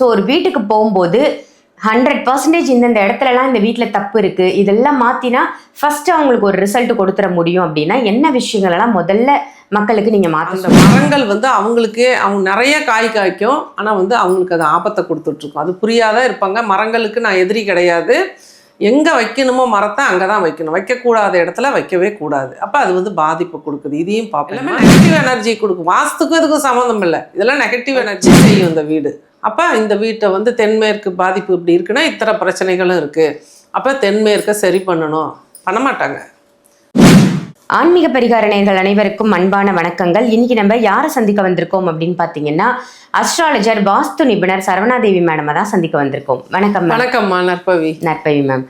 So ஒரு வீட்டுக்கு போகும்போது ஹண்ட்ரட் பர்சன்டேஜ் இந்தந்த இடத்துலலாம் இந்த வீட்டில் தப்பு இருக்குது இதெல்லாம் மாற்றினா ஃபஸ்ட்டு அவங்களுக்கு ஒரு ரிசல்ட் கொடுத்துட முடியும் அப்படின்னா என்ன விஷயங்களெல்லாம் முதல்ல மக்களுக்கு நீங்கள் மாற்ற மரங்கள் வந்து அவங்களுக்கே அவங்க நிறைய காய் காய்க்கும். ஆனால் வந்து அவங்களுக்கு அது ஆபத்தை கொடுத்துட்ருக்கும். அது புரியாத இருப்பாங்க. மரங்களுக்கு நான் எதிரி கிடையாது. எங்கே வைக்கணுமோ மரத்தை அங்கே தான் வைக்கணும். வைக்கக்கூடாத இடத்துல வைக்கவே கூடாது. அப்போ அது வந்து பாதிப்பு கொடுக்குது. இதையும் பார்ப்போம் நெகட்டிவ் எனர்ஜி கொடுக்கும். வாஸ்துக்கும் இதுக்கும் சம்மந்தம் இல்லை. இதெல்லாம் நெகட்டிவ் எனர்ஜி செய்யும் இந்த வீடு. அப்போ இந்த வீட்டை வந்து தென்மேற்கு பாதிப்பு இப்படி இருக்குன்னா இத்தனை பிரச்சனைகளும் இருக்குது அப்போ தென்மேற்கை சரி பண்ணணும். பண்ண மாட்டாங்க. ஆன்மீக பரிகார அனைவருக்கும் அன்பான வணக்கங்கள். இன்னைக்கு நம்ம யாரை சந்திக்க வந்திருக்கோம் அப்படின்னு பார்த்தீங்கன்னா அஸ்ட்ராலஜர் வாஸ்து நிபுணர் சரவணாதேவி மேடமை தான் சந்திக்க வந்திருக்கோம். வணக்கம் மேம் வணக்கம்மா நற்பவி. நற்பவி மேம்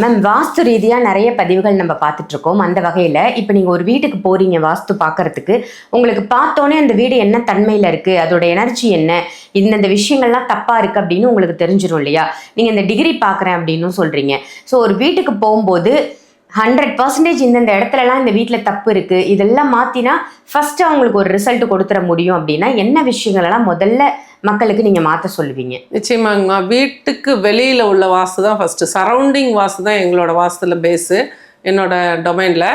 மேம் வாஸ்து ரீதியாக நிறைய பதிவுகள் நம்ம பார்த்துட்டு இருக்கோம் அந்த வகையில் இப்போ நீங்கள் ஒரு வீட்டுக்கு போறீங்க வாஸ்து பார்க்கறதுக்கு உங்களுக்கு பார்த்தோன்னே அந்த வீடு என்ன தன்மையில் இருக்குது அதோட எனர்ஜி என்ன? இந்தந்த விஷயங்கள்லாம் தப்பாக இருக்குது அப்படின்னு உங்களுக்கு தெரிஞ்சிடும் இல்லையா? நீங்கள் இந்த டிகிரி பார்க்குறேன் அப்படின்னும் சொல்கிறீங்க ஸோ ஒரு வீட்டுக்கு போகும்போது ஹண்ட்ரட் பர்சன்டேஜ் இந்தந்த இடத்துலலாம் இந்த வீட்டில் தப்பு இருக்குது இதெல்லாம் மாற்றினா ஃபஸ்ட்டு அவங்களுக்கு ஒரு ரிசல்ட் கொடுத்துட முடியும் அப்படின்னா என்ன விஷயங்களெல்லாம் முதல்ல மக்களுக்கு நீங்கள் மாற்ற சொல்லுவீங்க? நிச்சயமாங்கம்மா வீட்டுக்கு வெளியில் உள்ள வாஸ்து தான் ஃபஸ்ட்டு சரௌண்டிங் வாஸ்து தான் எங்களோட வாஸ்துல பேஸு என்னோட டொமைனில்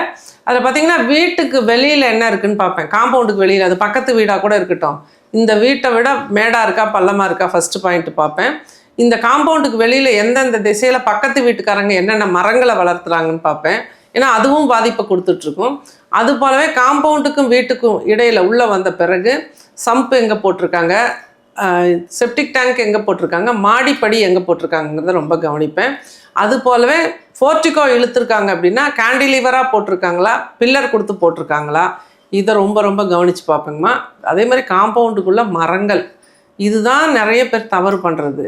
அதில் பார்த்தீங்கன்னா வீட்டுக்கு வெளியில் என்ன இருக்குன்னு பார்ப்பேன் காம்பவுண்டுக்கு வெளியில் அது பக்கத்து வீடாக கூட இருக்கட்டும். இந்த வீட்டை விட மேடாக இருக்கா பள்ளமாக இருக்கா ஃபஸ்ட்டு பாயிண்ட் பார்ப்பேன் இந்த காம்பவுண்டுக்கு வெளியில் எந்தெந்த திசையில் பக்கத்து வீட்டுக்காரங்க என்னென்ன மரங்களை வளர்த்துறாங்கன்னு பார்ப்பேன். ஏன்னா அதுவும் பாதிப்பை கொடுத்துட்ருக்கும். அது போலவே காம்பவுண்டுக்கும் வீட்டுக்கும் இடையில் உள்ளே வந்த பிறகு சம்ப் எங்கே போட்டிருக்காங்க? செப்டிக் டேங்க் எங்கே போட்டிருக்காங்க? மாடிப்படி எங்கே போட்டிருக்காங்கிறத ரொம்ப கவனிப்பேன். அது போலவே ஃபோர்டிகோ இழுத்துருக்காங்க அப்படின்னா கேண்டிலீவராக போட்டிருக்காங்களா? பில்லர் கொடுத்து போட்டிருக்காங்களா? இதை ரொம்ப ரொம்ப கவனித்து பார்ப்பேங்கம்மா. அதே மாதிரி காம்பவுண்டுக்குள்ளே மரங்கள் இதுதான் நிறைய பேர் தவறு பண்ணுறது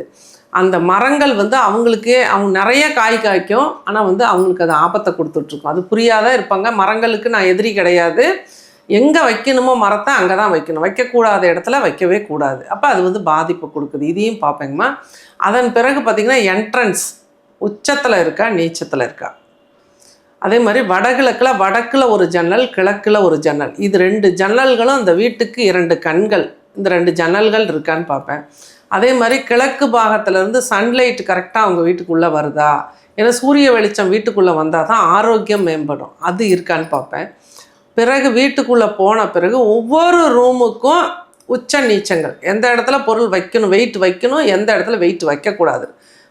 அந்த மரங்கள் வந்து அவங்களுக்கே அவங்க நிறைய காய் காய்க்கும். ஆனால் வந்து அவங்களுக்கு அது ஆபத்தை கொடுத்துட்ருக்கும். அது புரியாத இருப்பாங்க. மரங்களுக்கு நான் எதிரி கிடையாது. எங்கே வைக்கணுமோ மரத்தை அங்கே தான் வைக்கணும். வைக்கக்கூடாத இடத்துல வைக்கவே கூடாது. அப்போ அது வந்து பாதிப்பு கொடுக்குது. இதையும் பார்ப்பேங்கம்மா. அதன் பிறகு பார்த்திங்கன்னா என்ட்ரன்ஸ் உச்சத்தில் இருக்கா நீச்சத்தில் இருக்கா? அதே மாதிரி வடகிழக்கில் வடக்கில் ஒரு ஜன்னல் கிழக்கில் ஒரு ஜன்னல். இது ரெண்டு ஜன்னல்களும் அந்த வீட்டுக்கு இரண்டு கண்கள். இந்த ரெண்டு ஜன்னல்கள் இருக்கான்னு பார்ப்பேன். அதே மாதிரி கிழக்கு பாகத்துலேருந்து சன்லைட் கரெக்டாக அவங்க வீட்டுக்குள்ளே வருதா? ஏன்னா சூரிய வெளிச்சம் வீட்டுக்குள்ளே வந்தால் தான் ஆரோக்கியம் மேம்படும். அது இருக்கான்னு பார்ப்பேன். பிறகு வீட்டுக்குள்ளே போன பிறகு ஒவ்வொரு ரூமுக்கும் உச்ச நீச்சங்கள். எந்த இடத்துல பொருள் வைக்கணும் வெயிட் வைக்கணும் எந்த இடத்துல வெயிட் வைக்கக்கூடாது.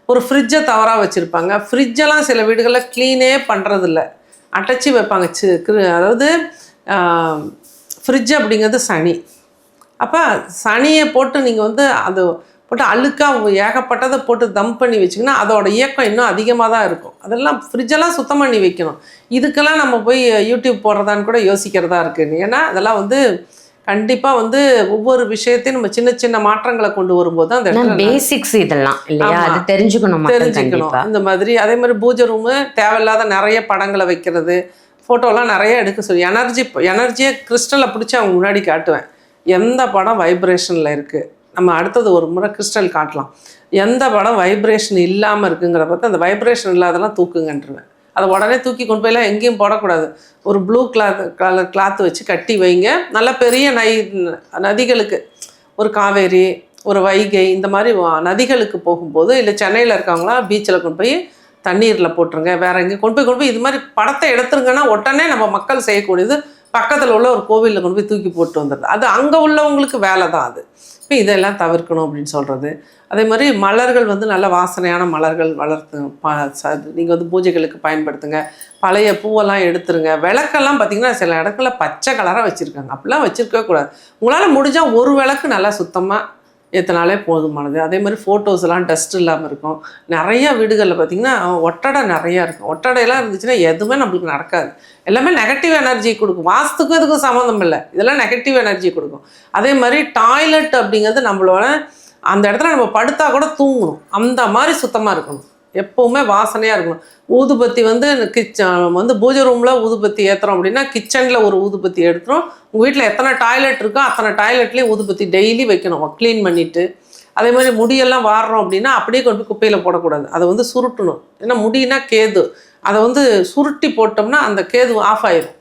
ஒரு ஃப்ரிட்ஜை தவறாக வச்சுருப்பாங்க. ஃப்ரிட்ஜெல்லாம் சில வீடுகளில் க்ளீனே பண்ணுறதில்ல அடைச்சி வைப்பாங்க. சி கிரு- அதாவது ஃப்ரிட்ஜ் அப்படிங்கிறது சனி. அப்போ சனியை போட்டு நீங்கள் வந்து அது போட்டு அழுக்காக ஏகப்பட்டதை போட்டு தம் பண்ணி வச்சிங்கன்னா அதோட இயக்கம் இன்னும் அதிகமாக தான் இருக்கும். அதெல்லாம் ஃப்ரிட்ஜெல்லாம் சுத்தம் பண்ணி வைக்கணும். இதுக்கெல்லாம் நம்ம போய் யூடியூப் போடுறதான்னு கூட யோசிக்கிறதா இருக்குது ஏன்னா அதெல்லாம் வந்து கண்டிப்பாக வந்து ஒவ்வொரு விஷயத்தையும் நம்ம சின்ன சின்ன மாற்றங்களை கொண்டு வரும்போது அந்த இடத்துல பேசிக்ஸ் இதெல்லாம் இல்லையா. அது தெரிஞ்சுக்கணும் தெரிஞ்சுக்கணும். இந்த மாதிரி அதே மாதிரி பூஜை ரூமு தேவையில்லாத நிறைய படங்களை வைக்கிறது ஃபோட்டோலாம் நிறைய எடுக்க சொல்லி எனர்ஜி எனர்ஜியை கிறிஸ்டலை பிடிச்சி அவங்க முன்னாடி காட்டுவேன். எந்த படம் வைப்ரேஷனில் இருக்குது நம்ம அடுத்தது ஒரு முறை கிறிஸ்டல் காட்டலாம். எந்த படம் வைப்ரேஷன் இல்லாமல் இருக்குங்கிற பார்த்து அந்த வைப்ரேஷன் இல்லாதெல்லாம் தூக்குங்கன்றுவேன். அதை உடனே தூக்கி கொண்டு போயெல்லாம் எங்கேயும் போடக்கூடாது. ஒரு ப்ளூ கிளாத் கலர் கிளாத் வச்சு கட்டி வைங்க. நல்ல பெரிய நை நதிகளுக்கு ஒரு காவேரி ஒரு வைகை இந்த மாதிரி வா- நதிகளுக்கு போகும்போது இல்லை சென்னையில் இருக்கவங்களாம் பீச்சில் கொண்டு போய் தண்ணீரில் போட்டுருங்க. வேற எங்கேயும் கொண்டு போய் கொண்டு போய் இது மாதிரி படத்தை எடுத்துருங்கன்னா உடனே நம்ம மக்கள் செய்யக்கூடியது பக்கத்தில் உள்ள ஒரு கோவிலில் கொண்டு போய் தூக்கி போட்டு வந்துடுது அது அங்கே உள்ளவங்களுக்கு வேலை தான் அது. இப்போ இதெல்லாம் தவிர்க்கணும் அப்படின்னு சொல்கிறது அதே மாதிரி மலர்கள் வந்து நல்ல வாசனையான மலர்கள் வளர்த்து நீங்கள் வந்து பூஜைகளுக்கு பயன்படுத்துங்க. பழைய பூவெல்லாம் எடுத்துருங்க. விளக்கெல்லாம் பார்த்தீங்கன்னா சில இடத்துல பச்சை கலராக வச்சுருக்காங்க. அப்படிலாம் வச்சுருக்கவே கூடாது. உங்களால் முடிஞ்சால் ஒரு விளக்கு நல்லா சுத்தமாக ஏற்றினாலே போதுமானது. அதே மாதிரி ஃபோட்டோஸ்லாம் டஸ்ட் இல்லாமல் இருக்கும். நிறைய வீடுகளில் பார்த்திங்கன்னா ஒட்டடை நிறையா இருக்கும். ஒட்டடையெல்லாம் இருந்துச்சுன்னா எதுவுமே நம்மளுக்கு நடக்காது. எல்லாமே நெகட்டிவ் எனர்ஜி கொடுக்கும். வாஸ்துக்கும் இதுக்கும் சம்மந்தம் இல்லை. இதெல்லாம் நெகட்டிவ் எனர்ஜி கொடுக்கும். அதே மாதிரி டாய்லெட் அப்படிங்கிறது நம்மளோட அந்த இடத்துல நம்ம படுத்தா கூட தூங்கணும். அந்த மாதிரி சுத்தமாக இருக்கணும். எப்போவுமே வாசனையாக இருக்கணும். ஊதுபத்தி வந்து கிச்சன் வந்து பூஜை ரூமில் ஊதுபத்தி ஏற்றுறோம் அப்படின்னா கிச்சனில் ஒரு ஊதுபத்தி எடுத்துரும். உங்கள் வீட்டில் எத்தனை டாய்லெட் இருக்கோ அத்தனை டாய்லெட்லேயும் ஊதுபத்தி டெய்லி வைக்கணும். க்ளீன் பண்ணிவிட்டு அதே மாதிரி முடியெல்லாம் வாடுறோம் அப்படின்னா அப்படியே கொண்டு போய் குப்பையில் போடக்கூடாது. அதை வந்து சுருட்டணும். ஏன்னா முடினா கேது. அதை வந்து சுருட்டி போட்டோம்னா அந்த கேது ஆஃப் ஆயிடும்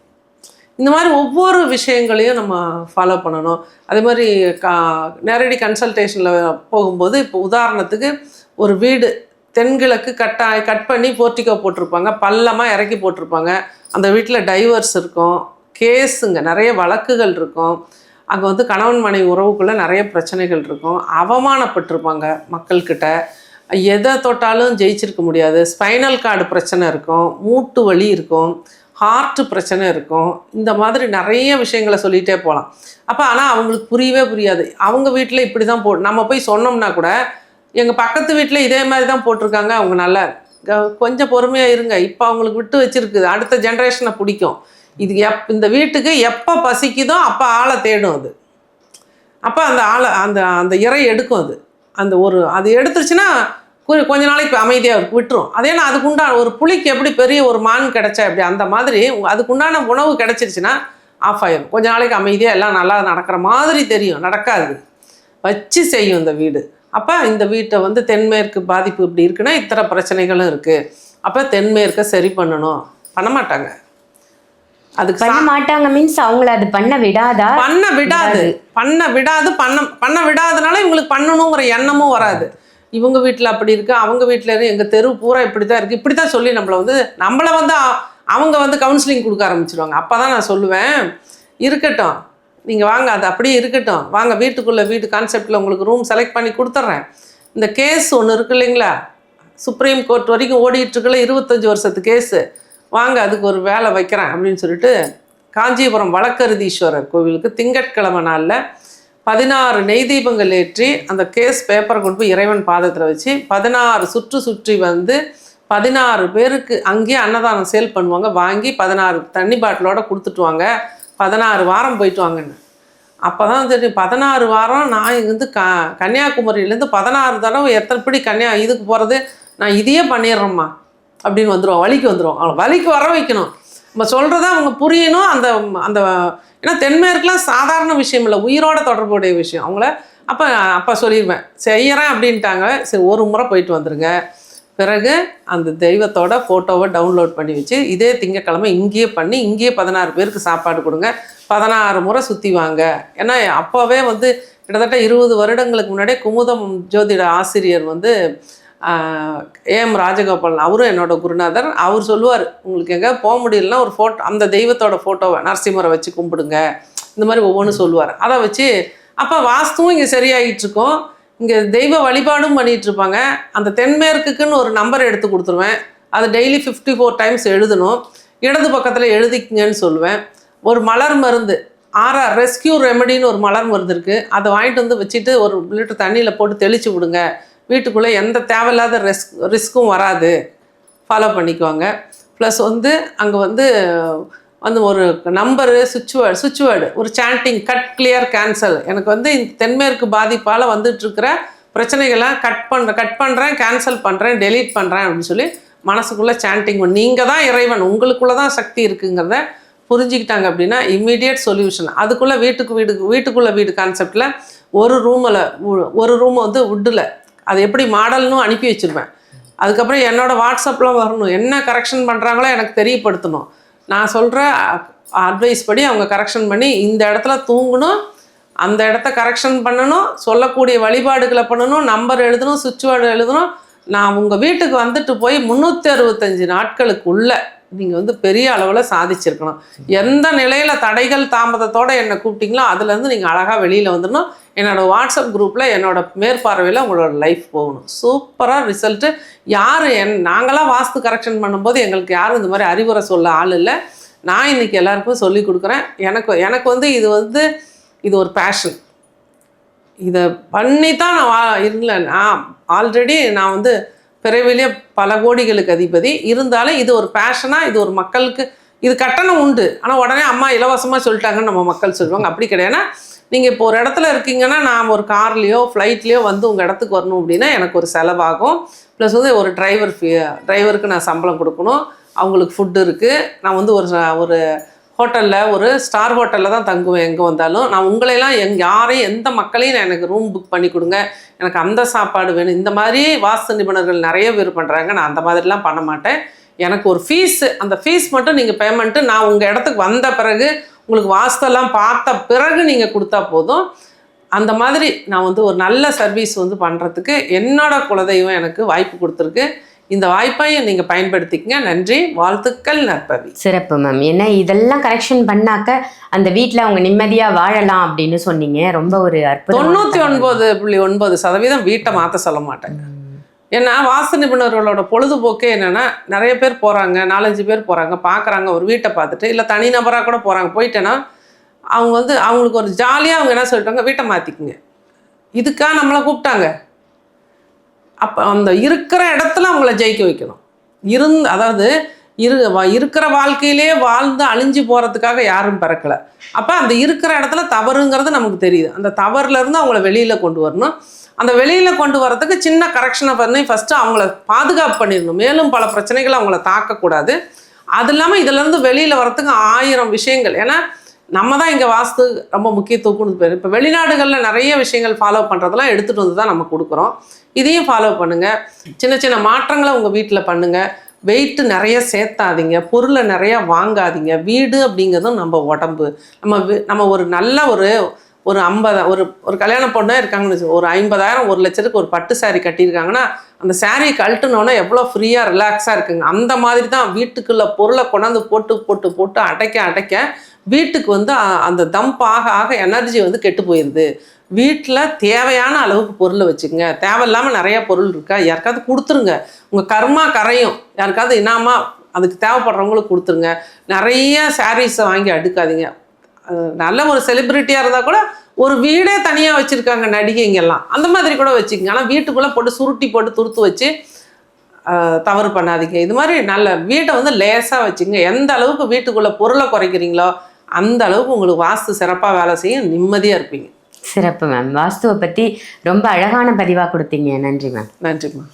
இந்த மாதிரி ஒவ்வொரு விஷயங்களையும் நம்ம ஃபாலோ பண்ணணும். அதே மாதிரி கா நேரடி கன்சல்டேஷனில் போகும்போது இப்போ உதாரணத்துக்கு ஒரு வீடு தென்கிழக்கு கட்டா கட் பண்ணி போர்ட்டிகோ போட்டிருப்பாங்க. பள்ளமாக இறக்கி போட்டிருப்பாங்க. அந்த வீட்டில் டைவர்ஸ் இருக்கும். கேஸுங்க நிறைய வழக்குகள் இருக்கும். அங்கே வந்து கணவன் மனைவி உறவுக்குள்ளே நிறைய பிரச்சனைகள் இருக்கும். அவமானப்பட்டிருப்பாங்க மக்கள்கிட்ட. எதை தொட்டாலும் ஜெயிச்சிருக்க முடியாது. ஸ்பைனல் கார்டு பிரச்சனை இருக்கும். மூட்டு வலி இருக்கும். ஹார்ட்டு பிரச்சனை இருக்கும். இந்த மாதிரி நிறைய விஷயங்களை சொல்லிகிட்டே போகலாம் அப்போ ஆனால் அவங்களுக்கு புரியவே புரியாது. அவங்க வீட்டில் இப்படி தான் போ நம்ம போய் சொன்னோம்னா கூட எங்கள் பக்கத்து வீட்டில் இதே மாதிரி தான் போட்டிருக்காங்க. அவங்க நல்லா க- கொஞ்சம் பொறுமையாக இருங்க. இப்போ அவங்களுக்கு விட்டு வச்சுருக்குது. அடுத்த ஜென்ரேஷனை பிடிக்கும். இது எப் இந்த வீட்டுக்கு எப்போ பசிக்குதோ அப்போ ஆளை தேடும் அது. அப்போ அந்த ஆளை அந்த அந்த இறை எடுக்கும் அது. அந்த ஒரு அது எடுத்துருச்சுன்னா கொஞ்ச நாளைக்கு அமைதியாக இருக்கும் விட்டுரும். அதே நான் அதுக்குண்டான ஒரு புளிக்கு எப்படி பெரிய ஒரு மான் கிடைச்சா எப்படி அந்த மாதிரி அதுக்குண்டான உணவு கிடச்சிருச்சுன்னா ஆஃப் ஆயிடும் கொஞ்ச நாளைக்கு அமைதியாக எல்லாம் நல்லா நடக்கிற மாதிரி தெரியும். நடக்காது. வச்சு செய்யும் இந்த வீடு. அப்போ இந்த வீட்டை வந்து தென்மேற்கு பாதிப்பு இப்படி இருக்குன்னா இத்தனை பிரச்சனைகளும் இருக்குது அப்போ தென்மேற்கை சரி பண்ணணும். பண்ண மாட்டாங்க. அதுக்கு பண்ண மாட்டாங்க மீன்ஸ் அவங்கள அது பண்ண விடாதா? பண்ண விடாது. பண்ண விடாது பண்ண பண்ண விடாதனால இவங்களுக்கு பண்ணணுங்கிற எண்ணமும் வராது. இவங்க வீட்டில் அப்படி இருக்கு அவங்க வீட்டில் இருக்கு எங்கள் தெரு பூரா இப்படி தான் இருக்குது இப்படி தான் சொல்லி நம்மளை வந்து நம்மளை வந்து அவங்க வந்து கவுன்சிலிங் கொடுக்க ஆரம்பிச்சிருவாங்க. அப்போ தான் நான் சொல்லுவேன். இருக்கட்டும். நீங்கள் வாங்க அது அப்படியே இருக்கட்டும். வாங்க வீட்டுக்குள்ளே வீட்டு கான்செப்டில் உங்களுக்கு ரூம் செலக்ட் பண்ணி கொடுத்துட்றேன் இந்த கேஸ் ஒன்று இருக்கு இல்லைங்களா? சுப்ரீம் கோர்ட் வரைக்கும் ஓடிட்டுருக்குல்ல இருபத்தஞ்சி வருஷத்து கேஸு வாங்க அதுக்கு ஒரு வேலை வைக்கிறேன் அப்படின்னு சொல்லிட்டு காஞ்சிபுரம் வழக்கருதீஸ்வரர் கோவிலுக்கு திங்கட்கிழமை நாளில் பதினாறு நெய் தீபங்கள் ஏற்றி அந்த கேஸ் பேப்பரை கொண்டு போய் இறைவன் பாதத்தில் வச்சு பதினாறு சுற்று சுற்றி வந்து பதினாறு பேருக்கு அங்கேயே அன்னதானம் சேல் பண்ணுவாங்க. வாங்கி பதினாறு தண்ணி பாட்டிலோட கொடுத்துட்டு வாங்க. பதினாறு வாரம் போயிட்டு வாங்கன்னு. அப்போ தான் தெரியும் பதினாறு வாரம் நான் இங்கேருந்து க கன்னியாகுமரியிலேருந்து பதினாறு தடவை எத்தனை படி கன்னியா இதுக்கு போகிறது நான் இதையே பண்ணிடுறேம்மா அப்படின்னு வந்துடுவோம் வலிக்கு வந்துடும் அவளை வலிக்கு வர வைக்கணும். நம்ம சொல்கிறத அவங்க புரியணும். அந்த அந்த ஏன்னா தென்மேற்குலாம் சாதாரண விஷயம் இல்லை. உயிரோட தொடர்புடைய விஷயம். அவங்கள அப்போ அப்போ சொல்லிடுவேன். செய்கிறேன் அப்படின்ட்டாங்க. சரி ஒரு முறை போயிட்டு வந்துருங்க. பிறகு அந்த தெய்வத்தோட ஃபோட்டோவை டவுன்லோட் பண்ணி வச்சு இதே திங்கக்கிழமை இங்கேயே பண்ணி இங்கேயே பதினாறு பேருக்கு சாப்பாடு கொடுங்க. பதினாறு முறை சுற்றி வாங்க. ஏன்னா அப்போவே வந்து கிட்டத்தட்ட இருபது வருடங்களுக்கு முன்னாடியே குமுதம் ஜோதிட ஆசிரியர் வந்து ஏஎம் ராஜகோபாலன் அவரும் என்னோட குருநாதர். அவர் சொல்லுவார் உங்களுக்கு எங்கே போக முடியலன்னா ஒரு ஃபோட்டோ அந்த தெய்வத்தோட ஃபோட்டோவை நரசிம்மரை வச்சு கும்பிடுங்க. இந்த மாதிரி ஒவ்வொன்றும் சொல்லுவார். அதை வச்சு அப்போ வாஸ்துவும் இங்கே சரியாயிட்டுருக்கும் இங்கே தெய்வ வழிபாடும் பண்ணிட்டு இருப்பாங்க அந்த தென்மேற்குக்குன்னு ஒரு நம்பர் எடுத்து கொடுத்துருவேன். அது டெய்லி ஃபிஃப்டி ஃபோர் டைம்ஸ் எழுதணும். இடது பக்கத்தில் எழுதிக்கங்கன்னு சொல்லுவேன். ஒரு மலர் மருந்து ஆர்ஆர் ரெஸ்கியூ ரெமெடின்னு ஒரு மலர் மருந்து இருக்குது அதை வாங்கிட்டு வந்து வச்சுட்டு ஒரு லிட்டர் தண்ணியில் போட்டு தெளிச்சு விடுங்க. வீட்டுக்குள்ளே எந்த தேவையில்லாத ரிஸ்க் ரிஸ்க்கும் வராது. ஃபாலோ பண்ணிக்குவாங்க ப்ளஸ் வந்து அங்கே வந்து வந்து ஒரு நம்பரு சுவிட்ச் வேர்டு சுவிட்ச் வேர்டு ஒரு சாண்டிங் கட் கிளியர் கேன்சல் எனக்கு வந்து இந்த தென்மேற்கு பாதிப்பால் வந்துட்டுருக்கிற பிரச்சனைகளை பிரச்சனைகள்லாம் கட் பண்ணுறேன் கட் பண்ணுறேன் கேன்சல் பண்ணுறேன் டெலீட் பண்ணுறேன் அப்படின்னு சொல்லி மனசுக்குள்ளே சாண்டிங் பண்ணி. நீங்கள் தான் இறைவன். உங்களுக்குள்ளே தான் சக்தி இருக்குங்கிறத புரிஞ்சுக்கிட்டாங்க அப்படின்னா இம்மீடியட் சொல்யூஷன் அதுக்குள்ளே வீட்டுக்கு வீடு வீட்டுக்குள்ளே வீடு கான்செப்டில் ஒரு ரூமில் ஒரு ரூம் வந்து வுட்டில் அது எப்படி மாடல்னு அனுப்பி வச்சிருவேன் அதுக்கப்புறம் என்னோடய வாட்ஸ்அப்பில் வரணும். என்ன கரெக்ஷன் பண்ணுறாங்களோ எனக்கு தெரியப்படுத்தணும். நான் சொல்கிற அட்வைஸ் படி அவங்க கரெக்ஷன் பண்ணி இந்த இடத்துல தூங்கணும் அந்த இடத்த கரெக்ஷன் பண்ணணும் சொல்லக்கூடிய வழிபாடுகளை பண்ணணும் நம்பர் எழுதணும் சுவிட்ச் வேர்டு எழுதணும். நான் உங்கள் வீட்டுக்கு வந்துட்டு போய் முந்நூற்றி அறுபத்தஞ்சு நாட்களுக்குள்ள நீங்கள் வந்து பெரிய அளவில் சாதிச்சிருக்கணும். எந்த நிலையில் தடைகள் தாமதத்தோடு என்னை கூப்பிட்டீங்களோ அதுலேருந்து நீங்கள் அழகாக வெளியில் வந்துடணும். என்னோட வாட்ஸ்அப் குரூப்பில் என்னோட மேற்பார்வையில் உங்களோட லைஃப் போகணும். சூப்பராக ரிசல்ட்டு யார் என் நாங்களாம் வாஸ்து கரெக்ஷன் பண்ணும்போது எங்களுக்கு யாரும் இந்த மாதிரி அறிவுரை சொல்ல ஆள் இல்லை. நான் இன்றைக்கி எல்லாருக்கும் சொல்லி கொடுக்குறேன். எனக்கு எனக்கு வந்து இது வந்து இது ஒரு பேஷன் இதை பண்ணி தான் நான் வா இல்லை நான் ஆல்ரெடி நான் வந்து பிறவிலேயே பல கோடிகளுக்கு அதிபதி. இருந்தாலும் இது ஒரு பேஷனாக இது ஒரு மக்களுக்கு இது கட்டணம் உண்டு. ஆனால் உடனே அம்மா இலவசமாக சொல்லிட்டாங்கன்னு நம்ம மக்கள் சொல்லுவாங்க. அப்படி கிடையாது. நீங்கள் இப்போ ஒரு இடத்துல இருக்கீங்கன்னா நான் ஒரு கார்லேயோ ஃப்ளைட்லேயோ வந்து உங்கள் இடத்துக்கு வரணும் அப்படின்னா எனக்கு ஒரு செலவாகும். ப்ளஸ் வந்து ஒரு டிரைவர் ஃபீ டிரைவருக்கு நான் சம்பளம் கொடுக்கணும். அவங்களுக்கு ஃபுட்டு இருக்குது நான் வந்து ஒரு ச- ஒரு ஹோட்டலில் ஒரு ஸ்டார் ஹோட்டலில் தான் தங்குவேன் எங்கே வந்தாலும். நான் உங்களையெல்லாம் எங் யாரையும் எந்த மக்களையும் நான் எனக்கு ரூம் புக் பண்ணி கொடுங்க. எனக்கு அந்த சாப்பாடு வேணும். இந்த மாதிரி வாஸ்து நிபுணர்கள் நிறைய பேர் பண்ணுறாங்க நான் அந்த மாதிரிலாம் பண்ண மாட்டேன். எனக்கு ஒரு ஃபீஸு அந்த ஃபீஸ் மட்டும் நீங்கள் பேமெண்ட்டு நான் உங்கள் இடத்துக்கு வந்த பிறகு உங்களுக்கு வாஸ்தெல்லாம் பார்த்த பிறகு நீங்கள் கொடுத்தா போதும். அந்த மாதிரி நான் வந்து ஒரு நல்ல சர்வீஸ் வந்து பண்ணுறதுக்கு என்னோட குலதெய்வம் எனக்கு வாய்ப்பு கொடுத்துருக்கு. இந்த வாய்ப்பையும் நீங்கள் பயன்படுத்திக்கங்க. நன்றி. வாழ்த்துக்கள் நற்பவி. சிறப்பு மேம் ஏன்னா இதெல்லாம் கரெக்ஷன் பண்ணாக்க அந்த வீட்டில் அவங்க நிம்மதியாக வாழலாம் அப்படின்னு சொன்னீங்க. ரொம்ப ஒரு அற்புதமான தொண்ணூற்றி. ஒன்பது புள்ளி ஒன்பது சதவீதம் வீட்டை மாற்ற சொல்ல மாட்டேங்க. ஏன்னா வாஸ்து நிபுணர்களோட பொழுதுபோக்கே என்னென்னா நிறைய பேர் போகிறாங்க நாலஞ்சு பேர் போகிறாங்க பார்க்குறாங்க ஒரு வீட்டை பார்த்துட்டு இல்லை தனிநபராக கூட போகிறாங்க போயிட்டேன்னா அவங்க வந்து அவங்களுக்கு ஒரு ஜாலியாக அவங்க என்ன சொல்லிட்டாங்க வீட்டை மாற்றிக்குங்க இதுக்காக நம்மளை கூப்பிட்டாங்க. அப்போ அந்த இருக்கிற இடத்துல அவங்கள ஜெயிக்க வைக்கணும். இருந் அதாவது இரு இருக்கிற வாழ்க்கையிலே வாழ்ந்து அழிஞ்சு போகிறதுக்காக யாரும் பிறக்கல. அப்போ அந்த இருக்கிற இடத்துல தவறுங்கிறது நமக்கு தெரியுது. அந்த தவறுலேருந்து அவங்கள வெளியில் கொண்டு வரணும். அந்த வெளியில் கொண்டு வரதுக்கு சின்ன கரெக்ஷனை பண்ணி ஃபஸ்ட்டு அவங்கள பாதுகாப்பு பண்ணிடணும். மேலும் பல பிரச்சனைகள் அவங்கள தாக்கக்கூடாது. அது இல்லாமல் இதுலேருந்து வெளியில் வரத்துக்கு ஆயிரம் விஷயங்கள். ஏன்னா நம்ம தான் இங்கே வாஸ்து ரொம்ப முக்கியத்துவம் கொடுத்து இப்போ வெளிநாடுகளில் நிறைய விஷயங்கள் ஃபாலோ பண்ணுறதெல்லாம் எடுத்துகிட்டு வந்து தான் நம்ம கொடுக்குறோம். இதையும் ஃபாலோ பண்ணுங்கள் சின்ன சின்ன மாற்றங்களை உங்கள் வீட்டில் பண்ணுங்கள் வெயிட்டு நிறைய சேர்த்தாதீங்க பொருளை நிறைய வாங்காதீங்க. வீடு அப்படிங்கிறதும் நம்ம உடம்பு. நம்ம நம்ம ஒரு நல்ல ஒரு ஒரு ஐம்பதா ஒரு ஒரு கல்யாண பொண்ணே இருக்காங்கன்னு ஒரு ஐம்பதாயிரம் ஒரு லட்சத்துக்கு ஒரு பட்டு saree கட்டியிருக்காங்கன்னா அந்த saree கழட்டுனோன்னே எவ்வளோ ஃப்ரீயாக ரிலாக்ஸாக இருக்குங்க. அந்த மாதிரி தான் வீட்டுக்குள்ள பொருளை கொண்டாந்து போட்டு போட்டு போட்டு அடைக்க அடைக்க வீட்டுக்கு வந்து அந்த தம்ப் ஆக ஆக எனர்ஜி வந்து கெட்டு போயிடுது வீட்டில் தேவையான அளவுக்கு பொருளை வச்சுக்கோங்க. தேவையில்லாமல் நிறையா பொருள் இருக்கா? யாருக்காவது கொடுத்துருங்க. உங்கள் கர்மா கரையும். யாருக்காவது இனாமா அதுக்கு தேவைப்படுறவங்களுக்கு கொடுத்துருங்க. நிறைய சாரீஸை வாங்கி அடுக்காதீங்க. நல்ல ஒரு செலிப்ரிட்டியாக இருந்தால் கூட ஒரு வீடே தனியாக வச்சுருக்காங்க நடிகைங்கெல்லாம். அந்த மாதிரி கூட வச்சுக்கோங்க. ஆனால் வீட்டுக்குள்ளே போட்டு சுருட்டி போட்டு துருத்து வச்சு தவறு பண்ணாதீங்க. இது மாதிரி நல்ல வீட்டை வந்து லேசாக வச்சுங்க. எந்த அளவுக்கு வீட்டுக்குள்ளே பொருளை குறைக்கிறீங்களோ அந்த அளவுக்கு உங்களுக்கு வாஸ்து சிறப்பாக வேலை செய்யும். நிம்மதியாக இருப்பீங்க. சிறப்பு மேம் வாஸ்துவை பற்றி ரொம்ப அழகான பதிவாக கொடுத்தீங்க. நன்றி மேம் நன்றிம்மா